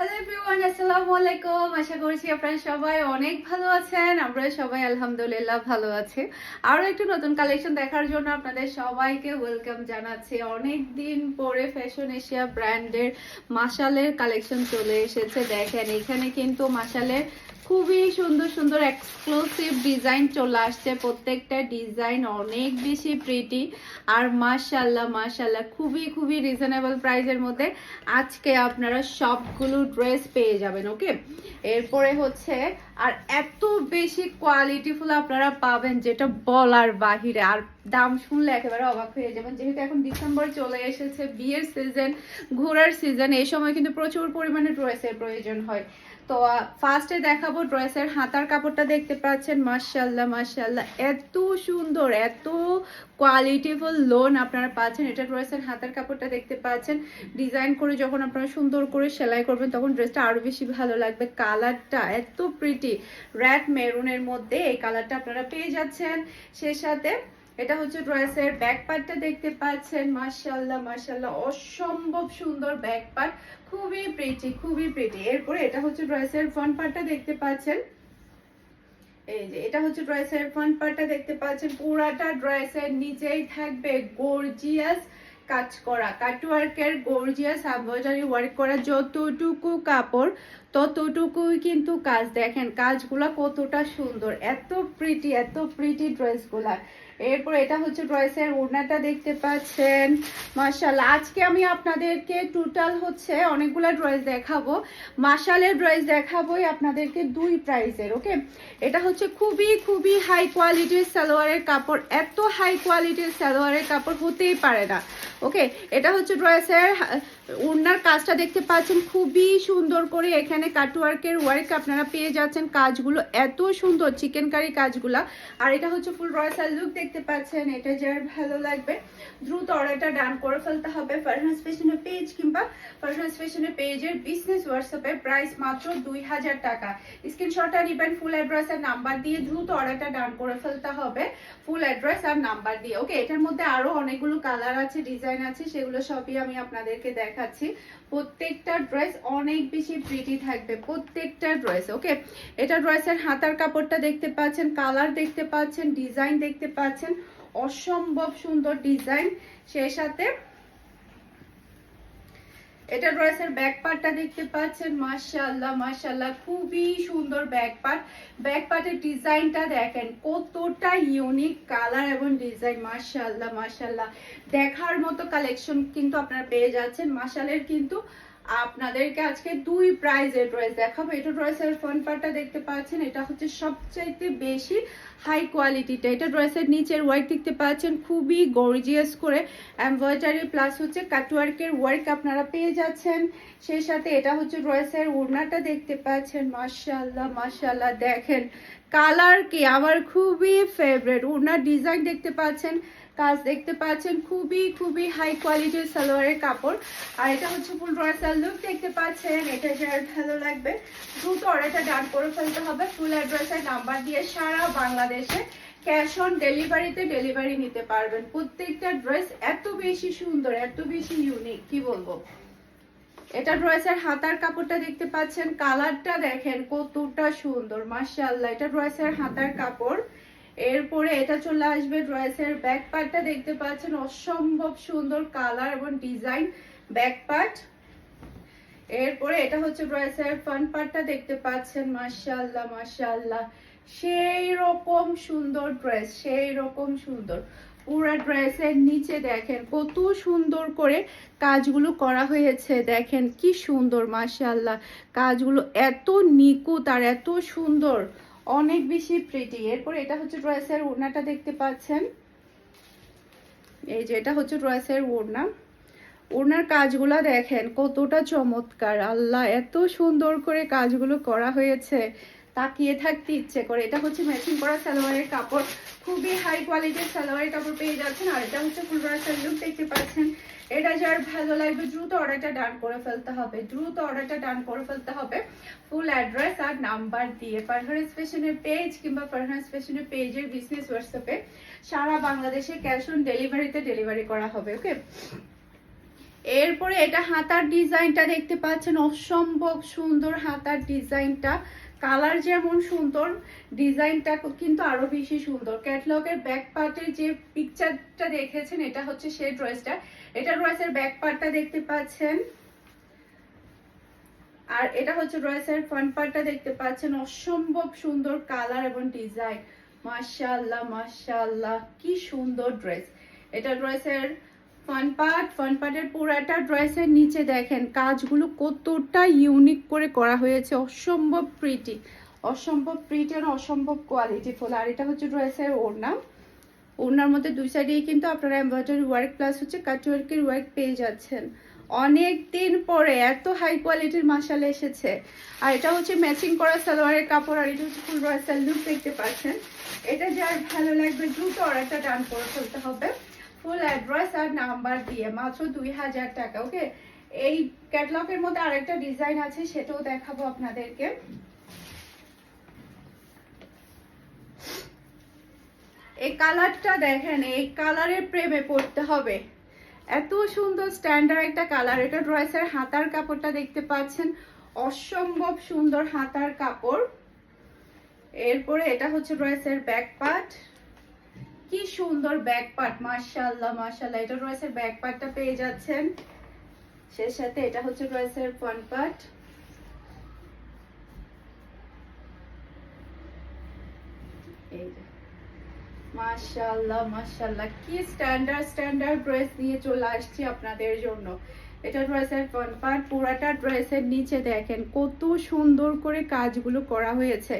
Hello everyone আসসালামু আলাইকুম আশা করছি আপনারা সবাই অনেক ভালো আছেন। আমরা সবাই আলহামদুলিল্লাহ ভালো আছি। আরও একটু নতুন কালেকশন দেখার জন্য আপনাদের সবাইকে ওয়েলকাম জানাচ্ছি। অনেক দিন পরে ফ্যাশন এশিয়া ব্র্যান্ডের মাসালের কালেকশন চলে এসেছে। দেখেন, এখানে কিন্তু মাসালের খুবই সুন্দর সুন্দর এক্সক্লুসিভ ডিজাইন চলে আসছে। প্রত্যেকটা ডিজাইন অনেক বেশি প্রিটি আর মাশাল্লাহ মাশাল্লাহ খুবই খুবই রিজনেবল প্রাইসের মধ্যে আজকে আপনারা সবগুলো ড্রেস পেয়ে যাবেন ওকে এরপরে হচ্ছে, আর এত বেশি কোয়ালিটিফুল আপনারা পাবেন যেটা বলার বাহিরে। আর দাম শুনলে একেবারে অবাক হয়ে যাবেন। যেহেতু এখন ডিসেম্বর চলে এসেছে, বিয়ের সিজন ঘোরার সিজন এই সময় কিন্তু প্রচুর পরিমাণে ড্রেসের প্রয়োজন হয়। তো ফার্স্টে দেখাবো ড্রেসের, হাতার কাপড়টা দেখতে পাচ্ছেন। মাশাল্লাহ মাশাল্লাহ এত সুন্দর, এত কোয়ালিটিফুল লোন আপনারা পাচ্ছেন। এটা ড্রেসের, হাতার কাপড়টা দেখতে পাচ্ছেন। ডিজাইন করে যখন আপনারা সুন্দর করে সেলাই করবেন, তখন ড্রেসটা আরও বেশি ভালো লাগবে। কালারটা এত প্রিটি রেড মেরুনের মধ্যে এই কালারটা আপনারা পেয়ে যাচ্ছেন। সে সাথে এটা হচ্ছে ড্রেসের ব্যাক পার্টটা দেখতে পাচ্ছেন। মাশাল্লাহ মাশাল্লাহ অসম্ভব সুন্দর ব্যাক খুবই প্রিটি খুবই প্রিটি এরপরে এটা হচ্ছে ড্রেসের ফ্রন্ট পার্টটা দেখতে পাচ্ছেন। এই যে, এটা হচ্ছে ড্রেসের ফ্রন্ট পার্টটা দেখতে পাচ্ছেন। পুরাটা ড্রেসের নিচেই থাকবে গর্জিয়াস কাজ করা কাটওয়ার্কের গর্জিয়াস এমব্রয়ডারি ওয়ার্ক করা। যতটুকু কাপড়, ততটুকুই কিন্তু কাজ। দেখেন, কাজগুলা কতটা সুন্দর। এত প্রিটি এত প্রিটি ড্রেসগুলা এরপর এটা হচ্ছে ড্রেসের ওড়নাটা দেখতে পাচ্ছেন। মার্শাল্লাহ আজকে আমি আপনাদেরকে টোটাল হচ্ছে অনেকগুলো ড্রেস দেখাবো। মার্শালের ড্রেস দেখাবোই আপনাদেরকে দুই প্রাইসের ওকে এটা হচ্ছে খুবই খুবই হাই কোয়ালিটির সালোয়ারের কাপড়। এত হাই কোয়ালিটির সালোয়ারের কাপড় হতেই পারে না ওকে এটা হচ্ছে ড্রেসের ওড়নার কাজটা দেখতে পাচ্ছেন, খুবই সুন্দর করে এখানে কাটওয়ার্কের ওয়ার্ক আপনারা পেয়ে যাচ্ছেন। কাজগুলো এত সুন্দর চিকেন কারি কাজগুলা। আর এটা হচ্ছে ফুল রয়্যাল লুক দেখতে পাচ্ছেন, এটা যার ভালো লাগবে। দ্রুত অর্ডারটা ডান করে ফেলতে হবে ফারহান স্পেশনের পেজ কিংবা ফারহান স্পেশনের পেজের বিজনেস হোয়াটসঅ্যাপে প্রাইস মাত্র দুই হাজার টাকা। স্ক্রিনশটটা নিবেন ফুল অ্যাড্রেস আর নাম্বার দিয়ে দ্রুত অর্ডারটা ডান করে ফেলতে হবে। ফুল অ্যাড্রেস আর নাম্বার দিয়ে ওকে এটার মধ্যে আরও অনেকগুলো কালার আছে ডিজাইন আছে, সেগুলো সবই আমি আপনাদেরকে দেখাচ্ছি প্রত্যেকটা ড্রেস অনেক বেশি প্রিটি থাকবে প্রত্যেকটা ড্রেস ওকে এটা ড্রেসের হাতার কাপড়টা দেখতে পাচ্ছেন কালার দেখতে পাচ্ছেন ডিজাইন দেখতে পাচ্ছেন, অসম্ভব সুন্দর ডিজাইন সেই সাথে এটা ড্রেসের ব্যাক পার্টটা দেখতে পাচ্ছেন, মাশাআল্লাহ মাশাআল্লাহ, খুবই সুন্দর ব্যাক পার্ট ব্যাক পার্টের ডিজাইনটা দেখেন, কতটা ইউনিক কালার এবং ডিজাইন মাশাআল্লাহ মাশাআল্লাহ। দেখার মতো কালেকশন কিন্তু আপনারা পেয়ে যাচ্ছেন। মাশালের কিন্তু আপনাদেরকে আজকে দুই প্রাইজের ড্রেস দেখাবো। এটা ড্রেসের ফ্রন্ট পার্টটা দেখতে পাচ্ছেন, এটা হচ্ছে সবচাইতে বেশি হাই কোয়ালিটিটা এটা ড্রেসের নিচের ওয়ার্ক দেখতে পাচ্ছেন, খুবই গর্জিয়াস করে। এমব্রয়ডারি প্লাস হচ্ছে কাটওয়ার্কের ওয়ার্ক আপনারা পেয়ে যাচ্ছেন। সেই সাথে এটা হচ্ছে ড্রেসের ওড়নাটা দেখতে পাচ্ছেন, মাশাআল্লাহ মাশাআল্লাহ। দেখেন কালার কি? আমার খুবই ফেভারিট ওড়নার ডিজাইন দেখতে পাচ্ছেন কাজ দেখতে পাচ্ছেন, খুবই খুবই হাই কোয়ালিটির সালোয়ারের কাপড়। আর এটা হচ্ছে ফুল রয়্যাল লুক দেখতে পাচ্ছেন, এটা যার ভালো লাগবে। দ্রুত অর্ডারটা ডান করে ফেলতে হবে ফুল অ্যাড্রেসের নাম্বার দিয়ে সারা বাংলাদেশে ক্যাশ অন ডেলিভারিতে ডেলিভারি নিতে পারবেন। প্রত্যেকটা ড্রেস এত বেশি সুন্দর, এত বেশি ইউনিক কি বলব? এটা ড্রেসের হাতার কাপড়টা দেখতে পাচ্ছেন কালারটা দেখেন কতটা সুন্দর, মাশাআল্লাহ, এটা ড্রেসের হাতার কাপড়। এরপরে এটা চলে আসবে ড্রেসের ব্যাক পার্টটা দেখতে পাচ্ছেন অসম্ভব সুন্দর কালার এবং ডিজাইন ব্যাক পার্ট এরপরে এটা হচ্ছে ড্রেসের ফ্রন্ট পার্টটা দেখতে পাচ্ছেন, মাশাআল্লাহ মাশাআল্লাহ। সেই রকম সুন্দর ড্রেস সেই রকম সুন্দর। পুরা ড্রেসের নিচে দেখেন, কত সুন্দর করে কাজগুলো করা হয়েছে। দেখেন কি সুন্দর, মাশাআল্লাহ। কাজগুলো এত নিকুত আর এত সুন্দর। অনেক বেশি প্রিটি এরপর এটা হচ্ছে ড্রেসের ওড়নাটা দেখতে পাচ্ছেন। এই যে এটা হচ্ছে ড্রেসের ওড়না। ওড়নার কাজগুলো দেখেন, কতটা চমৎকার। আল্লাহ, এত সুন্দর করে কাজগুলো করা হয়েছে। তাকিয়ে থাকতে ইচ্ছে করে। এটা হচ্ছে ম্যাচিং করা সালোয়ারের কাপড়। খুবই হাই কোয়ালিটির সালোয়ারের কাপড় পেয়ে যাচ্ছেন। আর এটা হচ্ছে ফুল ব্রাশার লুক দেখতে পাচ্ছেন। এটা যার ভালো লাগবে, দ্রুত অর্ডারটা ডান করে ফেলতে হবে। দ্রুত অর্ডারটা ডান করে ফেলতে হবে। ফুল অ্যাড্রেস আর নাম্বার দিয়ে পেজ কিংবা পেজের বিজনেস হোয়াটসঅ্যাপে সারা বাংলাদেশে ক্যাশ অন ডেলিভারিতে ডেলিভারি করা হবে ওকে এরপরে এটা হাতার ডিজাইনটা দেখতে পাচ্ছেন। অসম্ভব সুন্দর হাতার ডিজাইনটা কালার যেমন সুন্দর, ডিজাইনটা কিন্তু আরও বেশি সুন্দর। ক্যাটলগের ব্যাক পার্টের যে পিকচারটা দেখেছেন, এটা হচ্ছে সেই ড্রেসটা এটা ড্রেসের ব্যাক পার্টটা দেখতে পাচ্ছেন। আর এটা হচ্ছে ড্রেসের ফ্রন্ট পার্টটা দেখতে পাচ্ছেন। অসম্ভব সুন্দর কালার এবং ডিজাইন। মাশাআল্লাহ মাশাআল্লাহ, কি সুন্দর ড্রেস এটা ড্রেসের ফ্রন্ট পার্ট ফ্রন্ট পার্টের পুরাটা ড্রেসের নিচে দেখেন, কাজগুলো কতটা ইউনিক করে করা হয়েছে। অসম্ভব প্রিটি অসম্ভব প্রিটি আর অসম্ভব কোয়ালিটিফুল আর এটা হচ্ছে ড্রেসের ওড়না। ওড়নার মধ্যে দুই সাইডেই কিন্তু আপনারা এমব্রয়ডারি ওয়ার্ক প্লাস হচ্ছে কাট ওয়ার্কের ওয়ার্ক পেয়ে যাচ্ছেন। অনেক দিন পরে এত হাই কোয়ালিটির মাসাল এসেছে। আর এটা হচ্ছে ম্যাচিং করা সালোয়ারের কাপড়, আর এটা হচ্ছে ফুল রয়েসাল লুক দেখতে পাচ্ছেন। এটা যার ভালো লাগবে দ্রুত অর্ডারটা ডান করে ফেলতে হবে। ফুল অ্যাড্রেস আর নাম্বার দিয়ে, মাত্র দুই হাজার টাকা ওকে এই ক্যাটলগের মধ্যে আরেকটা ডিজাইন আছে, সেটাও দেখাবো আপনাদেরকে। এই কালারটা দেখেন, এই কালারের প্রেমে পড়তে হবে। এত সুন্দর স্ট্যান্ডার্ড একটা কালার এটা ড্রেসের হাতার কাপড়টা দেখতে পাচ্ছেন। অসম্ভব সুন্দর হাতার কাপড়। এরপরে এটা হচ্ছে ড্রেসের ব্যাক পার্ট কি সুন্দর ব্যাক পার্ট মাশাআল্লাহ মাশাআল্লাহ। এটা ড্রেসের ব্যাক পার্টটা পেয়ে যাচ্ছেন। সে সাথে এটা হচ্ছে ড্রেসের ফ্রন্ট পার্ট কি স্ট্যান্ডার্ড স্ট্যান্ডার্ড ড্রেস নিয়ে চলে আসছি আপনাদের জন্য। এটা ড্রেসের ফ্রন্ট পার্ট পুরাটা ড্রেসের নিচে দেখেন। কত সুন্দর করে কাজগুলো করা হয়েছে।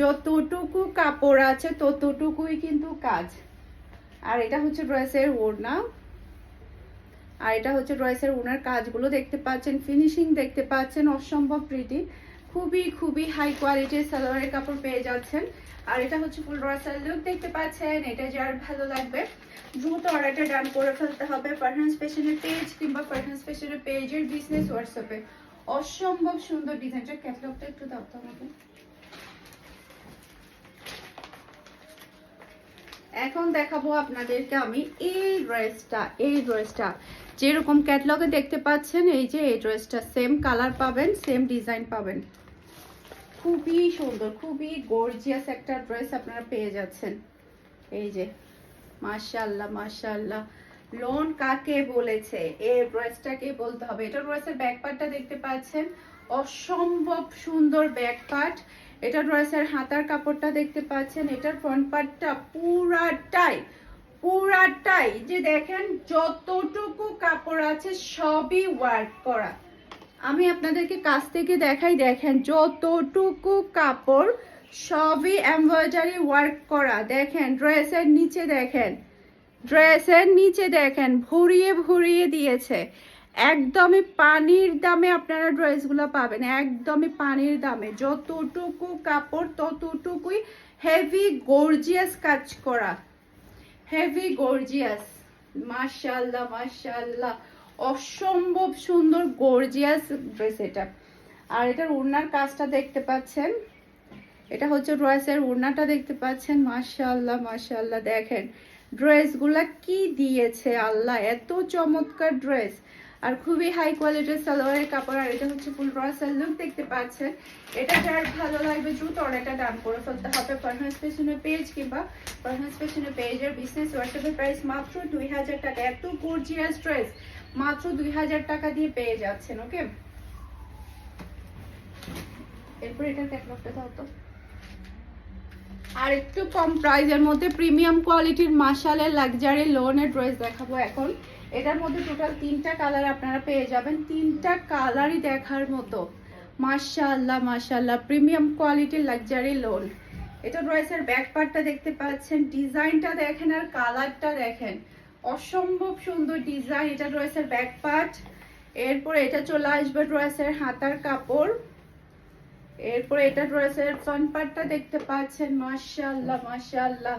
যতটুকু কাপড় আছে, ততটুকুই কিন্তু কাজ। আর এটা হচ্ছে ড্রেসের ওড়না। আর এটা হচ্ছে ড্রেসের ওনার কাজগুলো দেখতে পাচ্ছেন ফিনিশিং দেখতে পাচ্ছেন, অসম্ভব প্রিটি খুবই খুবই হাই কোয়ালিটির সালোয়ারের কাপড় পেয়ে যাচ্ছেন। আর এটা হচ্ছে ফুল ড্রেসের লুক দেখতে পাচ্ছেন, এটা যার ভালো লাগবে। দ্রুত অর্ডারটা ডান করে ফেলতে হবে পারহান্স ফ্যাশনের পেজ কিংবা পারহান্স ফ্যাশনের পেজের বিজনেস হোয়াটসঅ্যাপে অসম্ভব সুন্দর ডিজাইনটা ক্যাটালগটা একটু দাও তো আমাকে এখন দেখাবো আপনাদেরকে আমি এই ড্রেসটা এই ড্রেসটা। যেরকম ক্যাটলগে দেখতে পাচ্ছেন, এই যে এই ড্রেসটা সেম কালার পাবেন সেম ডিজাইন পাবেন। খুবই সুন্দর, খুবই গর্জিয়াস একটা ড্রেস আপনারা পেয়ে যাচ্ছেন। এই যে, মাশাআল্লাহ মাশাআল্লাহ। লোন কাকে বলেছে? এই ড্রেসটাকে বলতে হবে। এটা ড্রেসের ব্যাক পার্টটা দেখতে পাচ্ছেন? অসম্ভব সুন্দর ব্যাক পার্ট এটা ড্রেসের হাতার কাপড়টা দেখতে পাচ্ছেন, এটার ফ্রন্ট পার্টটা পুরাটাই পুরাটাই। যে দেখেন, যতটুকু কাপড় আছে সবই ওয়ার্ক করা। আমি আপনাদেরকে কাছ থেকে দেখাই, দেখেন, যতটুকু কাপড় সবই এমব্রয়ডারি ওয়ার্ক করা। দেখেন ড্রেসের নিচে দেখেন ড্রেসের নিচে দেখেন, ভরিয়ে ভরিয়ে দিয়েছে। একদমই পানির দামে আপনারা ড্রেসগুলো পাবেন, একদমই পানির দামে। যতটুকু কাপড়, ততটুকুই হেভি গর্জিয়াস কাজ করা। হেভি গর্জিয়াস মাশাল্লাহ মাশাল্লাহ অসম্ভব সুন্দর গর্জিয়াস ড্রেস এটা। আর এটার ওড়নার কাজটা দেখতে পাচ্ছেন? এটা হচ্ছে ড্রেসের ওড়নাটা দেখতে পাচ্ছেন? মাশাল্লাহ মাশাল্লাহ দেখেন, ড্রেসগুলা কি দিয়েছে আল্লাহ, এত চমৎকার ড্রেস। আর খুবই হাই কোয়ালিটির সালোয়ারের কাপড়, আর এটা হচ্ছে ফুল রসাল লুক দেখতে পাচ্ছেন। এটা যার ভালো লাগবে দ্রুত অর্ডারটা ডান করে ফেলতে হবে পারহান্স ফ্যাশনের পেজ কিংবা পারহান্স ফ্যাশনের পেজের বিজনেস হোয়াটসঅ্যাপের প্রাইস মাত্র দুই হাজার টাকা। এত গর্জিয়াস ড্রেস মাত্র দুই হাজার টাকা দিয়ে পেয়ে যাচ্ছেন ওকে এরপর এটার ক্যাটলগটা দাও তো। আর একটু কম প্রাইজের মধ্যে প্রিমিয়াম কোয়ালিটির মাসালের লাক্সারি লোনের ড্রেস দেখাবো এখন। এটার মধ্যে টোটাল তিনটা কালার আপনারা পেয়ে যাবেন। তিনটা কালারই দেখার মতো। মাশাআল্লাহ মাশাআল্লাহ। প্রিমিয়াম কোয়ালিটির লাক্সারি লোন এটা ড্রেসের ব্যাক পার্টটা দেখতে পাচ্ছেন। ডিজাইনটা দেখেন আর কালারটা দেখেন। অসম্ভব সুন্দর ডিজাইন এটা ড্রেসের ব্যাক পার্ট এরপরে এটা চলে আসবে ড্রেসের হাতার কাপড়। এরপরে এটা ড্রেসের ফ্রন্ট পার্টটা দেখতে পাচ্ছেন। মাশাআল্লাহ মাশাআল্লাহ।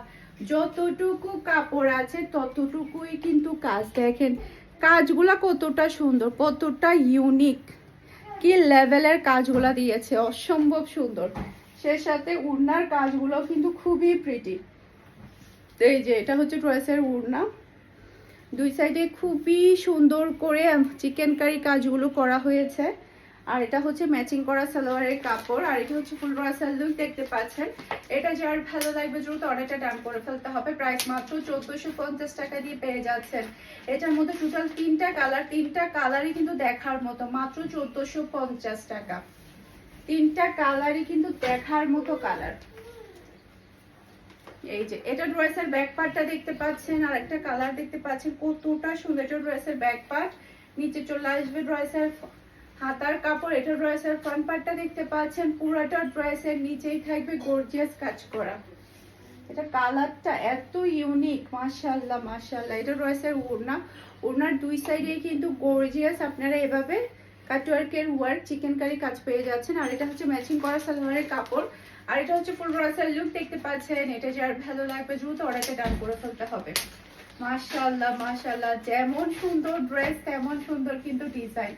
যতটুকু কাপড় আছে, ততটুকুই কিন্তু কাজ দেখেন। কাজগুলা কতটা সুন্দর, কতটা ইউনিক কি লেভেলের কাজগুলা দিয়েছে, অসম্ভব সুন্দর। সে সাথে উড়নার কাজগুলো কিন্তু খুবই প্রিটি এই যে, এটা হচ্ছে ড্রেসের উড়না। দুই সাইডে খুবই সুন্দর করে, চিকেন কারি কাজগুলো করা হয়েছে। আর এটা হচ্ছে ম্যাচিং করা সালোয়ারের কাপড়, আর এটা হচ্ছে ফুল রাসাল লুক দেখতে পাচ্ছেন। এটা যার ভালো লাগবে দ্রুত অর্ডারটা ডান করে ফেলতে হবে। প্রাইস মাত্র চোদ্দশো পঞ্চাশ টাকা দিয়ে পেয়ে যাচ্ছেন। এটার মধ্যে টোটাল তিনটা কালার তিনটা কালারই কিন্তু দেখার মতো, মাত্র চোদ্দশো পঞ্চাশ টাকা। তিনটা কালারই কিন্তু দেখার মতো কালার এই যে, এটা ড্রেসের ব্যাক পার্টটা দেখতে পাচ্ছেন, আর একটা কালার দেখতে পাচ্ছেন, কতটা সুন্দর। এটা ড্রেসের ব্যাক পার্ট নিচে চলে আসবে ড্রেসের হাতার কাপড়, এটা ড্রেসের ফ্রন্ট পার্টটা দেখতে পাচ্ছেন, পুরোটা ড্রেসের নিচেই থাকবে গর্জিয়াস কাজ করা। এটা কালারটা এত ইউনিক মাশাআল্লাহ মাশাআল্লাহ। এটা ড্রেসের ওড়না। ওড়নার দুই সাইডে কিন্তু গর্জিয়াস আপনারা এভাবে কাটওয়ার্কের ওয়ার্ক চিকেন কারি কাজ পেয়ে যাচ্ছেন। আর এটা হচ্ছে ম্যাচিং করা সালোয়ারের কাপড়। আর এটা হচ্ছে ফুল রাসার লুক দেখতে পাচ্ছেন। এটা যার ভালো লাগবে, দ্রুত অর্ডারটা ডান করে ফেলতে হবে। মাশাআল্লাহ মাশাআল্লাহ, যেমন সুন্দর ড্রেস তেমন সুন্দর কিন্তু ডিজাইন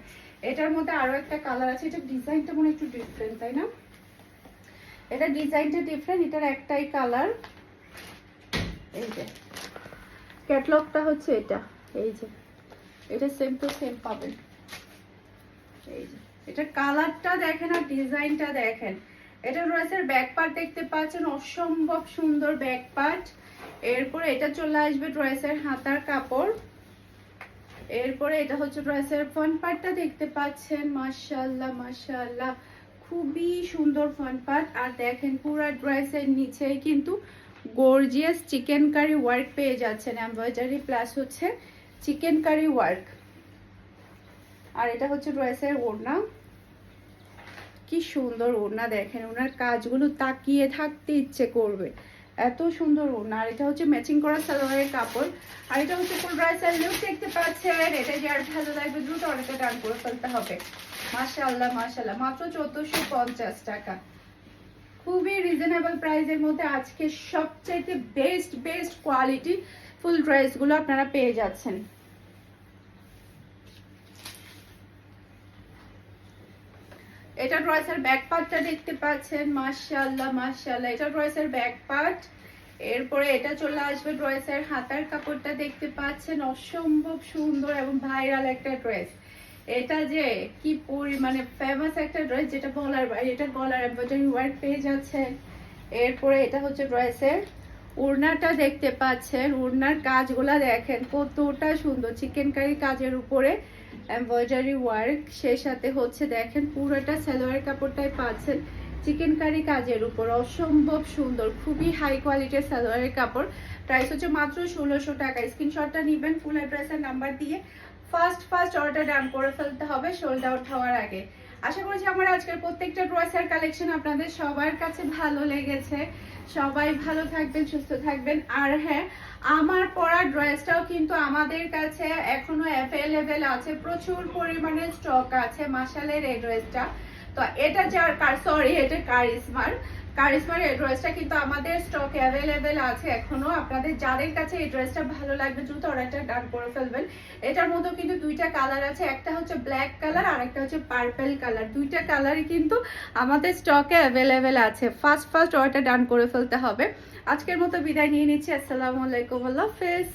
এটার মধ্যে আরও একটা কালার আছে, এটা ডিজাইনটা মনে একটু ডিফারেন্ট তাই না? এটা ডিজাইনটা ডিফারেন্ট এটার একটাই কালার এই যে ক্যাটলগটা হচ্ছে এটা, এই যে। এটা সেম টু সেম পাবেন। এই যে এটা কালারটা দেখেন আর ডিজাইনটা দেখেন। এটা ড্রেসের ব্যাক পার্ট দেখতে পাচ্ছেন, অসম্ভব সুন্দর ব্যাক পার্ট এরপরে এটা চলে আসবে ড্রেসের হাতার কাপড়। এরপরে এটা হচ্ছে ড্রেসের ফ্রন্ট পার্টটা দেখতে পাচ্ছেন, মাশাআল্লাহ মাশাআল্লাহ। খুবই সুন্দর ফ্রন্ট পার্ট আর দেখেন পুরো ড্রেসের নিচেই কিন্তু গর্জিয়াস চিকেন কারি ওয়ার্ক পেয়ে যাচ্ছেন এমব্রয়ডারি প্লাস হচ্ছে চিকেন কারি ওয়ার্ক আর এটা হচ্ছে ড্রেসের ওড়না। কি সুন্দর ওড়না দেখেন, ওনার কাজগুলো তাকিয়ে থাকতে ইচ্ছে করবে। এত সুন্দর ওড়না। আর এটা হচ্ছে ম্যাচিং করা সালোয়ারের কাপড়। আর এটা হচ্ছে ফুল ড্রেসের লুক দেখতে পাচ্ছেন। এটা যার ভালো লাগবে দ্রুত অর্ডারটা ডান করে ফেলতে হবে। মাশাআল্লাহ মাশাআল্লাহ। মাত্র চোদ্দশো পঞ্চাশ টাকা। খুবই রিজনেবল প্রাইসের মধ্যে আজকে সবচেয়ে বেস্ট বেস্ট কোয়ালিটি ফুল ড্রেসগুলো আপনারা পেয়ে যাচ্ছেন। এটা ড্রেসের ব্যাক পার্টটা দেখতে পাচ্ছেন, মাশাআল্লাহ মাশাআল্লাহ। এটা ড্রেসের ব্যাক পার্ট। এরপরে এটা চলে আসবে ড্রয়েসের হাতার কাপড়টা দেখতে পাচ্ছেন, অসম্ভব সুন্দর এবং ভাইরাল একটা ড্রেস। এটা যে কি পরিমাণে ফেমাস একটা ড্রেস যেটা বলার এটা গলার এমব্রয়ডারি ওয়ার্ক পেয়ে যাচ্ছে এরপরে এটা হচ্ছে ড্রেসের ওড়নাটা দেখতে পাচ্ছেন ওড়নার কাজগুলা দেখেন, কতটা সুন্দর। চিকেন কারি কাজের উপরে এমব্রয়ডারি ওয়ার্ক, সেই সাথে হচ্ছে দেখেন পুরোটা সালোয়ার কাপড়টাই পাচ্ছেন চিকেন কারি কাজের উপর। অসম্ভব সুন্দর, খুবই হাই কোয়ালিটির সালোয়ারের কাপড়। প্রাইস হচ্ছে মাত্র ষোলোশো টাকা। স্ক্রিনশটটা নেবেন ফুল অ্যাড্রেসের নাম্বার দিয়ে ফার্স্ট ফার্স্ট অর্ডার ডান করে ফেলতে হবে সোল্ড আউট হওয়ার আগে। আশা করছি আমার আজকের প্রত্যেকটা ড্রেসের কালেকশন আপনাদের সবার কাছে ভালো লেগেছে। সবাই ভালো থাকবেন, সুস্থ থাকবেন। আর হ্যাঁ আমার পরা ড্রেসটাও কিন্তু আমাদের কাছে এখনও অ্যাভেলেবেল আছে। প্রচুর পরিমাণে স্টক আছে মাসালের এই ড্রেসটা তো এটা যার কার সরি এটা কারিশমার। কারিশমার এই ড্রেসটা কিন্তু আমাদের স্টক অ্যাভেলেবেল আছে এখনও। আপনাদের যাদের কাছে এই ড্রেসটা ভালো লাগবে, দ্রুত অর্ডারটা ডান করে ফেলবেন। এটার মধ্যে কিন্তু দুইটা কালার আছে। একটা হচ্ছে ব্ল্যাক কালার আর একটা হচ্ছে পার্পেল কালার দুইটা কালারই কিন্তু আমাদের স্টকে অ্যাভেলেবেল আছে। ফার্স্ট ফার্স্ট অর্ডারটা ডান করে ফেলতে হবে। আজকের মতো বিদায় নিয়ে নিচ্ছি। আসসালামু আলাইকুম। আল্লাহ হাফেজ।